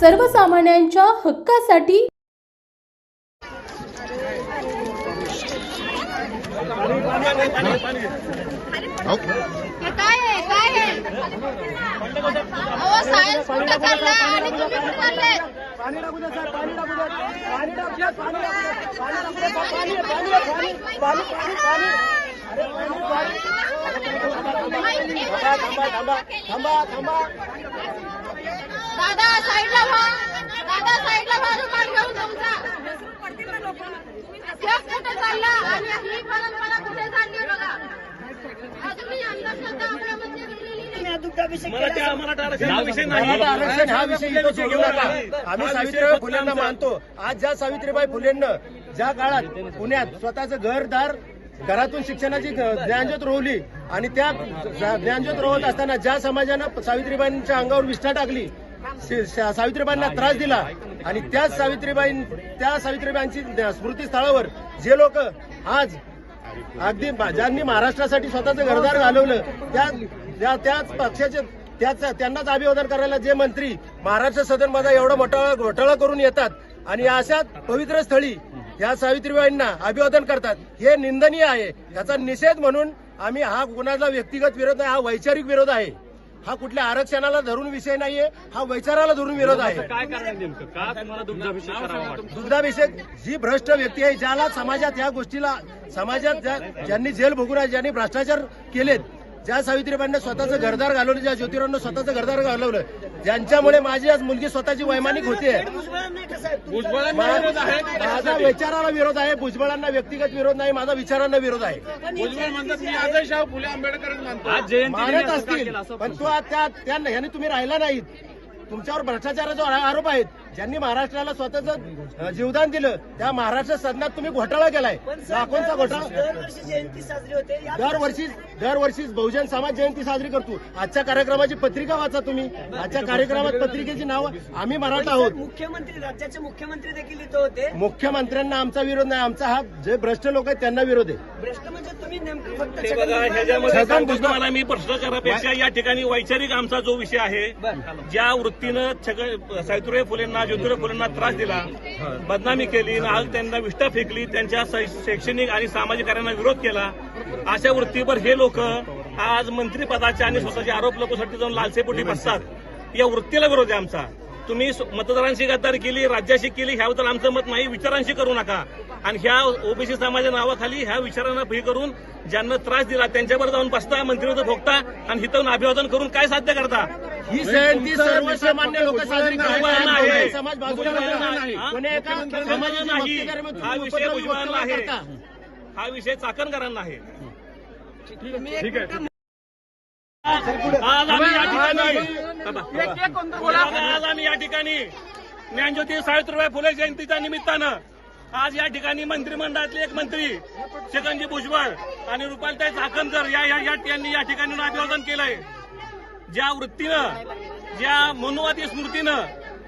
सर्वसामान्यांच्या हक्कासाठी थांबा थांबा थांबा. थांबा दादा साईडला व्हा. दादा साईडला व्हा रुमाल घेऊन तुमचा. कुठे चालला आणि ही परंपरा कुठे चालली बघा. अजूनही अंधश्रद्धा आपल्यामध्ये आरक्षण हा विषय हा नका. आम्ही सावित्रीबाई फुलेंना मानतो. आज ज्या सावित्रीबाई फुलेंना ज्या काळात पुण्यात स्वतःचं घरदार घरातून शिक्षणाची ज्ञानज्योत रोवली आणि त्या ज्ञानज्योत रोवत असताना ज्या समाजानं सावित्रीबाईंच्या अंगावर विष्ठा टाकली सावित्रीबाईंना त्रास दिला. आणि त्याच सावित्रीबाई त्या सावित्रीबाईंची स्मृती स्थळावर जे लोक आज अगदी ज्यांनी महाराष्ट्रासाठी स्वतःचं घरदार घालवलं त्या त्या- त्याच पक्षाचे त्याच त्यांनाच अभिवादन करायला जे मंत्री महाराष्ट्र सदनमध्ये एवढा मोठा घोटाळा करून येतात आणि अशा पवित्र स्थळी या सावित्रीबाईंना अभिवादन करतात हे निंदनीय आहे. याचा निषेध म्हणून आम्ही हा कुणाला व्यक्तिगत विरोध नाही हा वैचारिक विरोध आहे. हा कुठल्या आरक्षणाला धरून विषय नाहीये हा वैचाराला धरून विरोध आहे. काय कारण नेमकं? का तुम्हाला दुग्धाभिषेक करावा वाटतो? दुग्धाभिषेक जी भ्रष्ट व्यक्ती आहे ज्याला समाजात या गोष्टीला समाजात ज्या- ज्यांनी जेल भोगून आहे ज्यांनी भ्रष्टाचार केलेत ज्या सावित्रीबाईंना स्वतःचं घरदार घालवलं ज्या ज्योतिरावांना स्वतःचं घरदार घालवलं ज्यांच्यामुळे माझी आज मुलगी स्वतःची वैमानिक होते. भुजबळांना विरोध आहे माझा विचाराला विरोध आहे भुजबळांना व्यक्तिगत विरोध नाही माझा विचारांना विरोध आहे. भुजबळ म्हणतात मी आजही शाहू फुले आंबेडकर मानतो. आज जयंती मानत असतील. पण तो आज त्या ह्याने तुम्ही राहिला नाहीत. तुमच्यावर भ्रष्टाचाराचा आरोप आहेत. ज्यांनी महाराष्ट्राला स्वतःचं जीवदान दिलं त्या महाराष्ट्र सदनात तुम्ही घोटाळा केलाय. लाखोंचा घोटाळा. दरवर्षी जयंती साजरी होते. दरवर्षी दरवर्षी बहुजन समाज जयंती साजरी करतो. आजच्या कार्यक्रमाची पत्रिका वाचा तुम्ही. आजच्या कार्यक्रमात पत्रिकेची नावं आम्ही मराठा आहोत. मुख्यमंत्री राज्याचे मुख्यमंत्री देखील इथं होते. मुख्यमंत्र्यांना आमचा विरोध नाही. आमचा हा जे भ्रष्ट लोक आहेत त्यांना विरोध आहे. भ्रष्ट म्हणजे तुम्ही नेमकं फक्त हे बघा ह्याच्यामध्ये छगन सांगतो भुजबळ- तुम्हाला मी भ्रष्टाचारापेक्षा या ठिकाणी वैचारिक आमचा जो विषय आहे ज्या वृत्तीनं छगन सावित्रीबाई फुलेंना ज्योतिराव फुलेंना त्रास दिला. बदनामी केली आज त्यांना विष्ठा फेकली त्यांच्या शैक्षणिक आणि सामाजिक कार्यांना विरोध केला. अशा वृत्तीवर हे लोक आज मंत्रिपदाच्या आणि स्वतःच्या आरोप लोकांसाठी जाऊन लालसेपोटी बसतात. या वृत्तीला विरोध आहे आमचा. तुम्ही मतदारांशी गद्दारी केली राज्याशी केली ह्याबद्दल आमचं मत नाही. विचारांशी करू नका. आणि ह्या ओबीसी समाजाच्या नावाखाली ह्या विचारांना भय करून ज्यांना त्रास दिला त्यांच्यावर जाऊन बसता मंत्रिपद भोगता आणि हिथून अभिवादन करून काय साध्य करता? ही जयंती सर्वसामान्य लोक साजरी करतात. समाज बाजूला. नाही. कोणी एका समाजाची नाही. हा विषय भुजबळांना आहे. हा विषय चाकणकरांना आहे ठीक आहे आज आम्ही या ठिकाणी आज आम्ही या ठिकाणी ज्ञानज्योती सावित्रीबाई फुले जयंतीच्या निमित्तानं आज या ठिकाणी मंत्रिमंडळातले एक मंत्री छगनजी भुजबळ आणि रुपालताई चाकणकर या या- या यांनी या ठिकाणी अभिवादन केलंय ज्या वृत्तीनं ज्या मनुवादी स्मृतीनं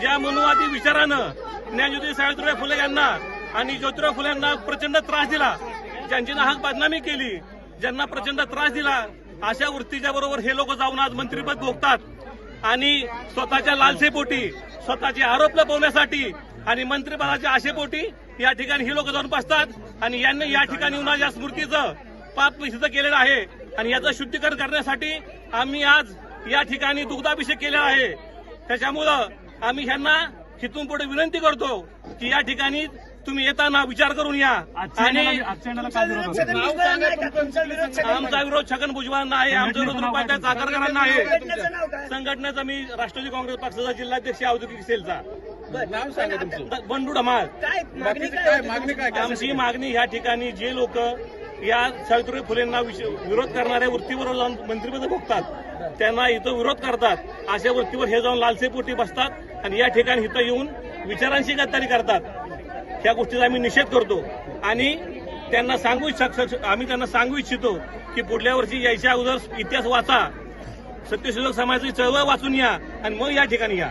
ज्या मनुवादी विचारानं ज्ञानज्योती सावित्रीबाई फुले यांना आणि ज्योतिराव फुले यांना प्रचंड त्रास दिला ज्यांची नाहक बदनामी केली ज्यांना प्रचंड त्रास दिला अशा वृत्तीच्या बरोबर हे लोक जाऊन आज मंत्रीपद भोगतात. आणि स्वतःच्या लालसेपोटी स्वतःचे आरोप लपवण्यासाठी आणि मंत्रिपदाच्या आशेपोटी या ठिकाणी ही लोक जाऊन बसतात आणि यांनी या ठिकाणी येऊन या स्मृतीचं पाप सिद्ध केलेलं आहे. आणि याचं शुद्धीकरण करण्यासाठी आम्ही आज या ठिकाणी दुग्धाभिषेक केलेला आहे. त्याच्यामुळं आम्ही ह्यांना इथून पुढे विनंती करतो की या ठिकाणी तुम्ही येताना विचार करून या. आणि आमचा विरोध छगन भुजबळांना आहे. आमचा विरोध रुपाच्या चाकरकरांना आहे. संघटनेचं मी राष्ट्रवादी काँग्रेस पक्षाचा जिल्हाध्यक्ष औद्योगिक सेलचा. बंडू धमाल काय मागणी काय होती? आमची मागणी या ठिकाणी जे लोक या सावित्रीबाई फुलेंना विरोध करणाऱ्या वृत्तीवर जाऊन मंत्रिपद भोगतात. त्यांना इथं विरोध करतात. अशा वृत्तीवर हे जाऊन लालसेपोटी बसतात आणि या ठिकाणी इथं येऊन विचारांशी गद्दारी करतात. ह्या गोष्टीचा आम्ही निषेध करतो. आणि त्यांना सांगू आम्ही त्यांना सांगू इच्छितो की पुढल्या वर्षी यायच्या अगोदर इतिहास वाचा. सत्यशोधक समाजाची चळवळ वाचून या आणि मग या ठिकाणी या.